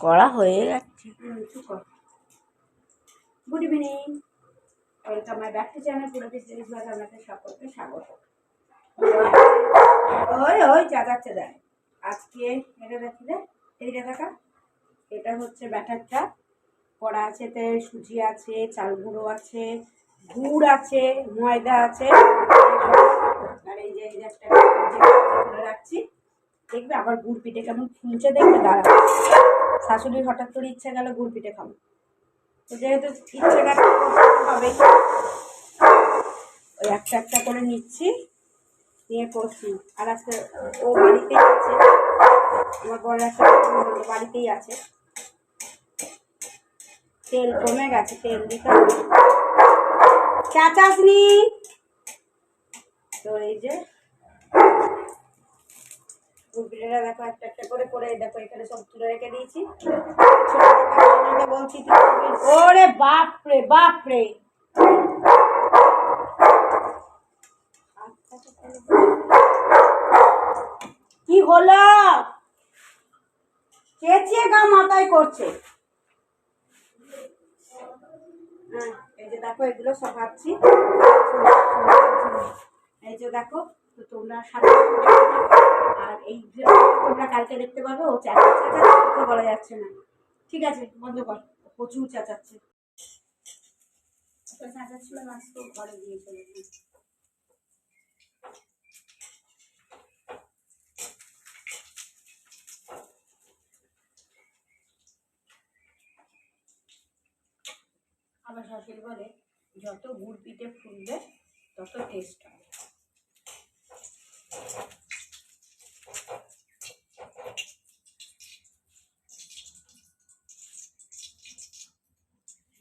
করা হয়ে যাচ্ছে good evening welcome my back to channel পুরো বিজনেস ব্লগ আপনাদের সকলকে স্বাগত ওই ওই চাচাচ্ছে দেয় আজকে এটা দেখি রে এইটা দেখা এটা হচ্ছে ব্যাটারটা কড়া আছে তে সুজি আছে চাল গুঁড়ো আছে গুড় আছে ময়দা আছে আর এই যে এই যে একটা রাখছি দেখবে আবার গুড় পিঠে কেমন ফুলছে দেখবে দাঁড়া শাশুড়ির হঠাৎ করে ইচ্ছা গেল গুড় পিঠে খাব। তো যেহেতু ইচ্ছে গেছে হবে ওই একটা একটা করে নিচ্ছি, নিয়ে করছি। আর আজকে ও বাড়িতেই আছে, আমার বড় একটা বাড়িতেই আছে। তেল কমে গেছে, তেল দিতে হবে। চা চাসনি তো এই যে দেখো একটা একটা করে করে দেখো এখানে সব তুলে রেখে দিয়েছি। বলছি। ওরে বাপ রে বাপ রে কি হলো চেঁচিয়ে গা মাথায় করছে? হ্যাঁ এই যে দেখো এগুলো সব ভাবছি। এই যে দেখো তোমরা সাথে আর এই তোমরা কালকে দেখতে পাবে ও বলা যাচ্ছে না। ঠিক আছে, বন্ধ কর। প্রচুর চেঁচাচ্ছে। আমার শাশুড়ি বলে, যত গুড় পিঠে ফুলবে, তত টেস্ট হবে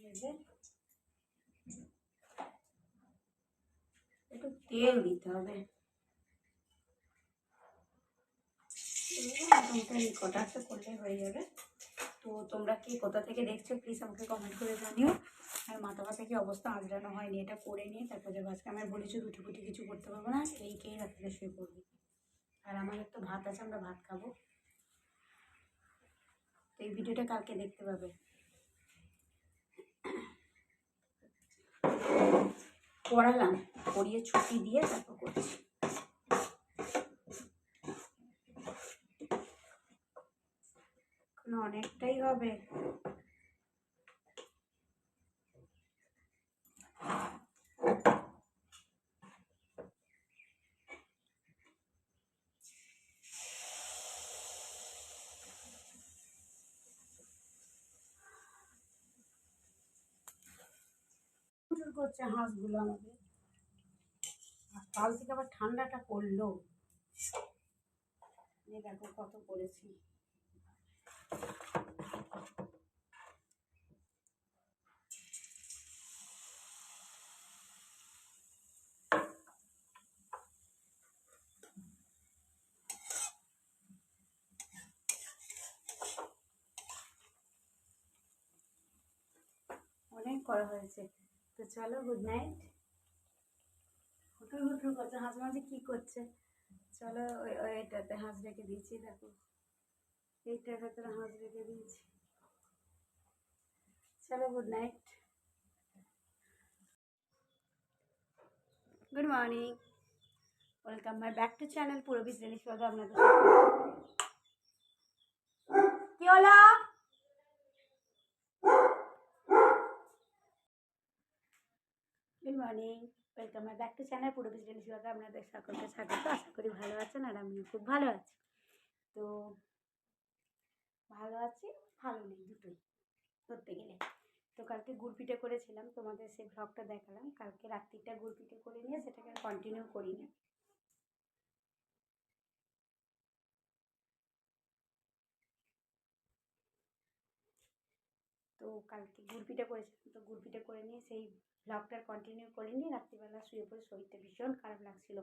এই যে, একটু তেল দিতে হবে মোটামুটি কটা একটা করলে হয়ে যাবে। তো তোমরা কি কোথা থেকে দেখছ প্লিজ আমাকে কমেন্ট করে জানিও। আর মাথা ব্যথা কি অবস্থা আজরানো হয়নি, এটা করে নিয়ে তারপরে আজকে আমার বলেছি রুটি ফুটি কিছু করতে পারব না এই খেয়ে রাত্রে শুয়ে পড়বি। আর আমার একটু ভাত আছে, আমরা ভাত খাব। তো এই ভিডিওটা কালকে দেখতে পাবে। পড়ালাম, পড়িয়ে ছুটি দিয়ে তারপর করছি। অনেকটাই হবে। করছে হাঁসগুলো আমাদের। আর কাল থেকে আবার ঠান্ডাটা পড়ল। দেখো কত করেছি। অনেক করা হয়েছে। তো চলো গুড নাইট হুটুর হুটুর করছে হাঁস মাঝে কী করছে? চলো, ওই ওই এটাতে হাঁস রেখে দিয়েছি দেখো। এইটার ভেতরে হাঁস রেখে দিয়েছি। চলো good night good morning welcome my back to channel পুরো বিজনেস স্বাগত আপনাদের কি হলো? Good morning welcome my back to channel পুরো বিজনেস ব্লগে আপনাদের সকলকে স্বাগত। আশা করি ভালো আছেন আর আমিও খুব ভালো আছি। তো ভালো আছি, ভালো নেই, দুটোই ধরতে গেলে। তো কালকে গুড় পিঠে করেছিলাম, তোমাদের সেই ভ্লগটা দেখালাম। কালকে রাত্রিটা গুড় পিঠে করে নিয়ে সেটাকে কন্টিনিউ করিনি। তো কালকে গুড় পিঠে করেছিলাম, তো গুড় পিঠে করে নিয়ে সেই ব্লগটার কন্টিনিউ করিনি। রাত্রিবেলা শুয়ে পড়ে শরীরটা ভীষণ খারাপ লাগছিল।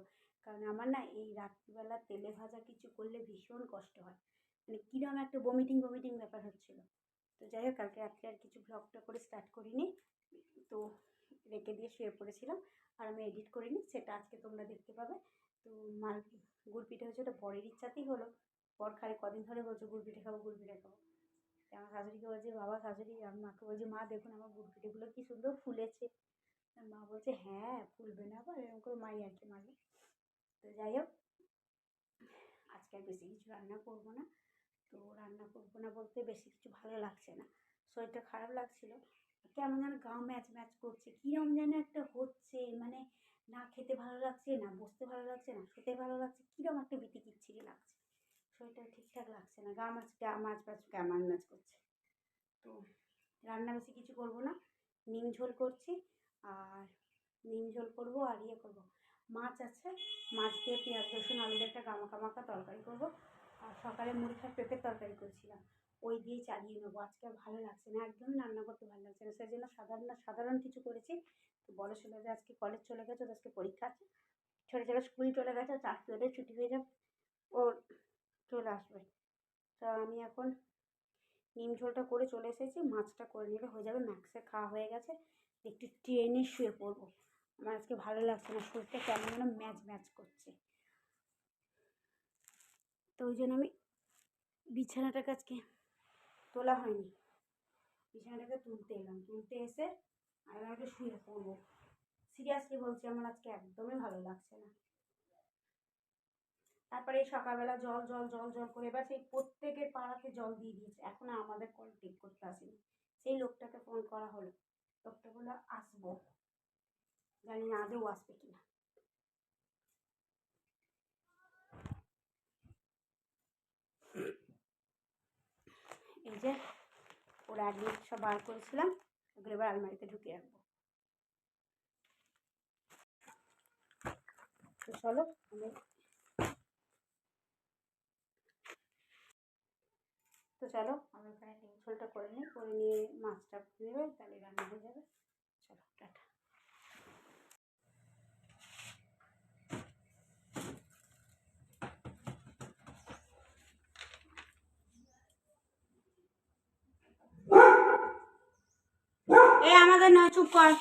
কারণ আমার না এই রাত্রিবেলা তেলে ভাজা কিছু করলে ভীষণ কষ্ট হয়। মানে কীরকম একটা বমিটিং বমিটিং ব্যাপার হচ্ছিল। তো যাই হোক, কালকে রাত্রে আর কিছু ব্লগটা করে স্টার্ট করিনি। তো রেখে দিয়ে শুয়ে পড়েছিলাম। আর আমি এডিট করিনি, সেটা আজকে তোমরা দেখতে পাবে। তো মাল গুড় হচ্ছে ওটা বরের ইচ্ছাতেই হলো। বর খালি কদিন ধরে বলছে, গুড় পিঠে খাব, গুড় পিঠে খাব। আমার শাশুড়িকে বলছে, বাবা, শাশুড়ি আমি মাকে বলছি, মা, দেখুন আমার বুটপিটিগুলো কি সুন্দর ফুলেছে। মা বলছে হ্যাঁ ফুলবে না আবার, এরকম করে মাই আর কি মারবে। তো যাই হোক, আজকে আর বেশি কিছু রান্না করব না। তো রান্না করব না বলতে বেশি কিছু ভালো লাগছে না। শরীরটা খারাপ লাগছিল। কেমন যেন গা ম্যাচ ম্যাচ করছে। কীরকম যেন একটা হচ্ছে। মানে না খেতে ভালো লাগছে, না বসতে ভালো লাগছে, না শুতে ভালো লাগছে কীরকম একটা বিতি কিচ্ছিরি লাগছে। শরীরটা ঠিকঠাক লাগছে না। গা মাছ গা মাছ মাছ কেমন ম্যাচ করছে। তো রান্না বেশি কিছু করব না। নিম ঝোল করছি। আর নিম ঝোল করব আর ইয়ে করব। মাছ আছে। মাছ দিয়ে পেঁয়াজ, রসুন, আলু দিয়ে একটা গামাকা মাখা তরকারি করব। আর সকালে মুড়ি খাট পেঁপের তরকারি করছিলাম। ওই দিয়ে চালিয়ে নেব। আজকে আর ভালো লাগছে না। একদমই রান্না করতে ভালো লাগছে না। সেই জন্য সাধারণ সাধারণ কিছু করেছি। তো বড় ছেলেদের আজকে কলেজ চলে গেছে, ওদের আজকে পরীক্ষা আছে। ছোটো ছেলে স্কুল চলে গেছে চার ওদের ছুটি হয়ে যাবে। ও চলে আসবে। তো আমি এখন নিম ঝোলটা করে চলে এসেছি। মাছটা করে নিলে হয়ে যাবে ম্যাক্সে খাওয়া হয়ে গেছে। একটু ট্রেনে শুয়ে পড়ব। আমার আজকে ভালো লাগছে না। শরীরটা কেমন যেন ম্যাচ ম্যাচ করছে। তো ওই জন্য আমি বিছানাটাকে আজকে তোলা হয়নি। বিছানাটাকে তুলতে এলাম। তুলতে এসে আমি একটু শুয়ে পড়ব। সিরিয়াসলি বলছি, আমার আজকে একদমই ভালো লাগছে না। তারপরে এই সকালবেলা জল জল জল জল করে এবার সেই প্রত্যেকের পাড়াতে জল দিয়ে দিয়েছে। এখন আমাদের কল ঠিক করতে আসেনি। সেই লোকটাকে ফোন করা হলো। লোকটা বলল, আসব। জানি না আদৌ আসবে কিনা। এই যে ওরা আগে সব বার করেছিলাম ওগুলো এবার আলমারিতে ঢুকিয়ে রাখব। তো চলো, আমি তো চলো, আমি ওখানে ঝোলটা করে নিই, করে নিয়ে মাছটা নেবে তাহলে রান্না হয়ে যাবে। চলো, টাটা। ነገር ናችሁ። ቆይ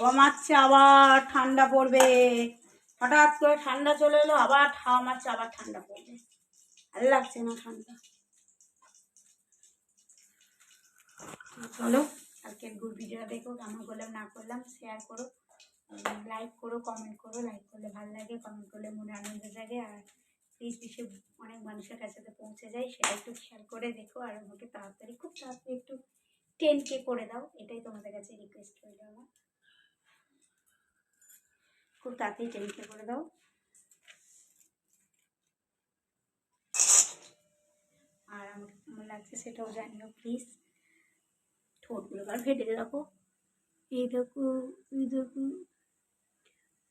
হাওয়া মারছে আবার ঠান্ডা পড়বে। হঠাৎ করে ঠান্ডা চলে এলো, আবার হাওয়া মারছে আবার ঠান্ডা পড়বে। ভালো লাগছে না ঠান্ডা। চলো, আজকে গুড ভিডিওটা দেখো, কেমন করলাম, না করলাম শেয়ার করো। লাইক করো কমেন্ট করো লাইক করলে ভালো লাগে কমেন্ট করলে মনে আনন্দ জাগে। আর প্লিজ পিসে অনেক মানুষের কাছে তো পৌঁছে যায় সেটা একটু খেয়াল করে দেখো, আর আমাকে তাড়াতাড়ি, খুব তাড়াতাড়ি একটু টেন কে করে দাও, এটাই তোমাদের কাছে রিকোয়েস্ট রইল আমার। খুব তাড়াতাড়ি টেন করে দাও। আর আমার কেমন লাগছে সেটাও জানিও প্লিজ ঠোঁটগুলো আর ফেটে রাখো এই দেখো এই দেখো।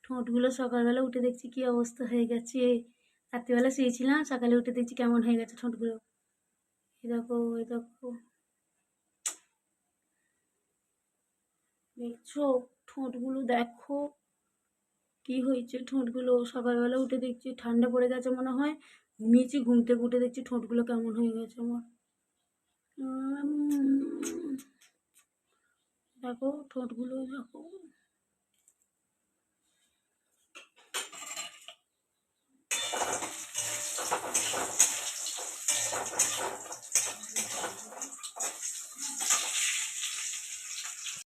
ঠোঁটগুলো সকালবেলা উঠে দেখছি কি অবস্থা হয়ে গেছে। রাত্রিবেলা শুয়েছিলাম, সকালে উঠে দেখছি কেমন হয়ে গেছে ঠোঁটগুলো। এই দেখো এই দেখো। দেখছ? ঠোঁটগুলো দেখো। কি হয়েছে? ঠোঁটগুলো সকালবেলা উঠে দেখছি ঠান্ডা পড়ে গেছে মনে হয়। ঘুমিয়েছি, ঘুম থেকে উঠে দেখছি ঠোঁটগুলো কেমন হয়ে গেছে আমার। দেখো ঠোঁটগুলো, দেখো।